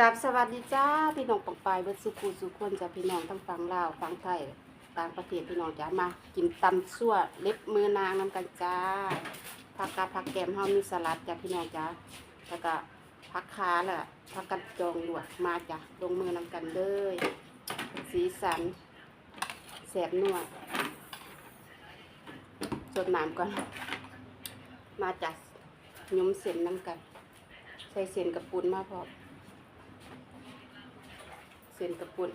กับสวัสดีจ้าพี่น้องปังปายเบิดสุขุสุขคนจ้าพี่น้องทั้งฝั่งลาวฝั่งไทยต่างประเทศพี่น้องจ้ามากินตำซั่วเล็บมือนางน้ำกันจ้าผักกาดผักแกมเฮามีสลัดจ้าพี่น้องจ้าแล้วก็ผักขาแหละผักกัดจองลวกมาจ้าลงมือนำกันเลยสีสันแสบนัวจดน้ำก่อนมาจากยุ้มเส้นน้ำกัน ใส่เส้นกับปุนมาพอ เส้นกะปุ่น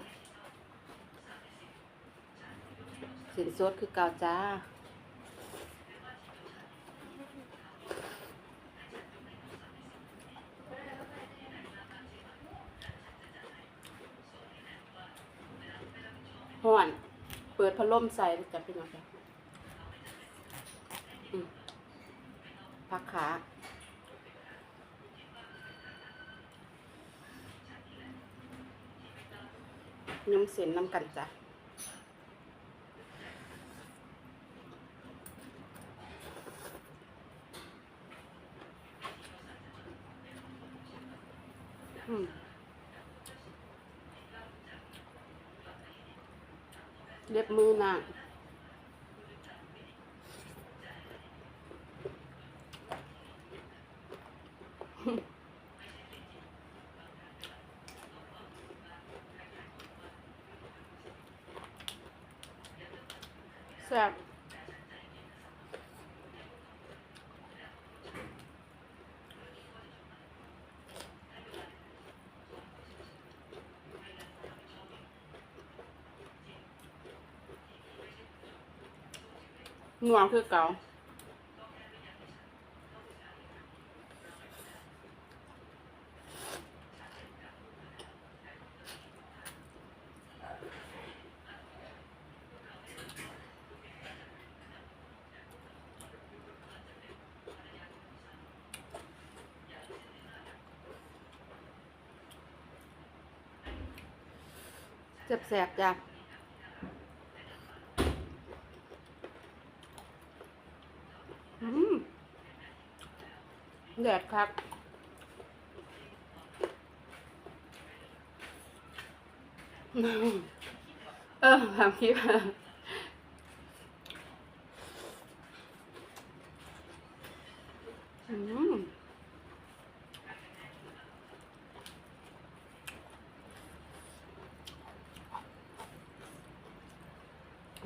เส้นสดคือเกาจ้าห่อน เปิดพัดลมใส่จับพี่น้องจ้ะพักขา ยำเส้นน้ำกันจ้ะอืมเล็บมือนาง แซ่บนัวคือเก่า แสบๆจ้ะแดดครับเออทำคลิปอืม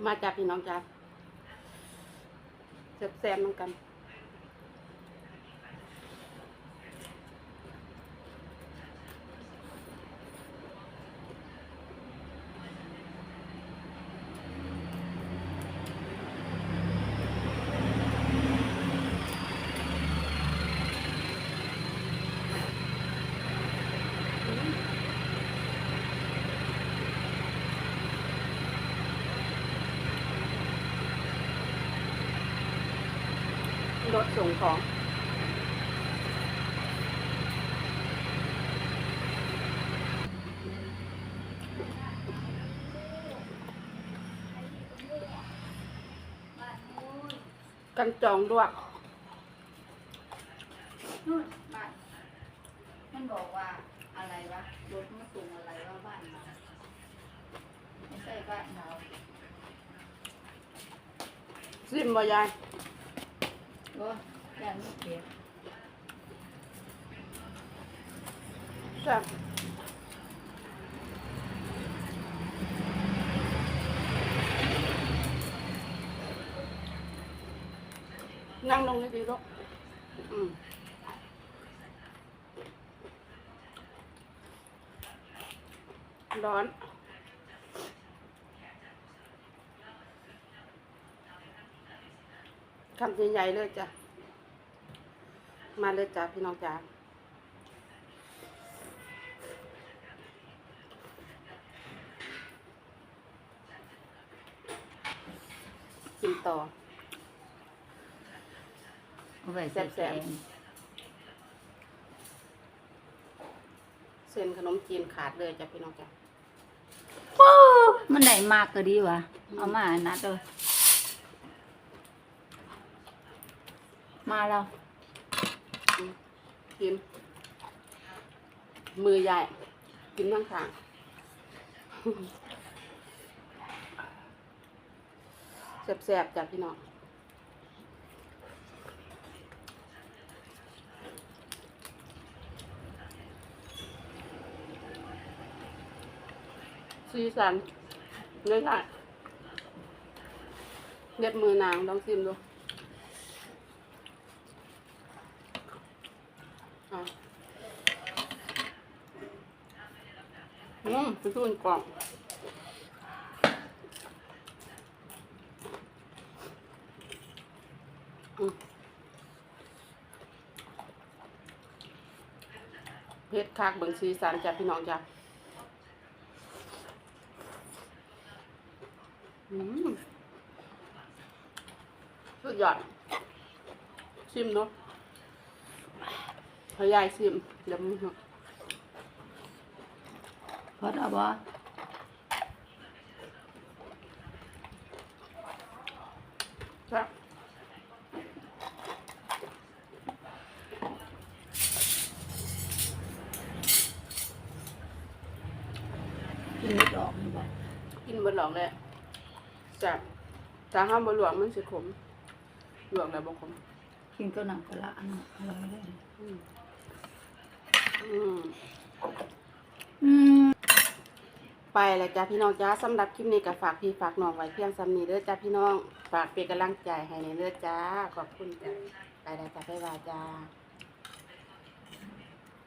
มาจากพี่น้องจ้าแซ่บๆเหมือนกัน รถส่งของกันจองด้วยนู่นบ้านมันบอกว่าอะไรวะรถมาส่งอะไรว่าบ้านเราไม่ใช่บ้านเราซิมบ่ยาย โอ้ย่านไม่เก็บแซ่บนั่งลงเลยดีลูกอืมร้อน คำใหญ่ๆเลยจ้ะ มาเลยจ้ะพี่น้องจ้ากินต่อเอาไปแซ่แซ่บบเส้นขนมจีนขาดเลยจ้ะพี่น้องจ้ะมันได้มากก็ดีวะเอามานัดเลย มาแล้ว กิน มือใหญ่ กินทั้งขางแซ่บๆจ้ะพี่น้องสีสันเลยค่ะเล็ดมือนางลองชิมดูอะ อืมไปทุ่นกล่องอืมเพชรคักเบิงสีสันจ้ะพี่น้องจ้ะอืมสุดยอด ชิมเนาะพยายชิมเดี๋ยวมึง พอดเอาบ่ครับกินไม่ดอกนี่บ่กินบนหลอกเลยจ้ะถ้าห้ามบนหลวงมันสิขมหลวงแล้วบ่ขมกินก็น้ำปลาร้าอันนั้นอร่อยเลยอืม อืมอืม ไปแล้วจ้าพี่น้องจ้าสำหรับคลิปนี้ก็ฝากพี่ฝากน้องไว้เพียงสำนีเด้อจ้าพี่น้อง ฝากเป็นกำลังใจให้ในเด้อจ้า ขอบคุณจ้าไปแล้วจ้าบ๊ายบายจ้า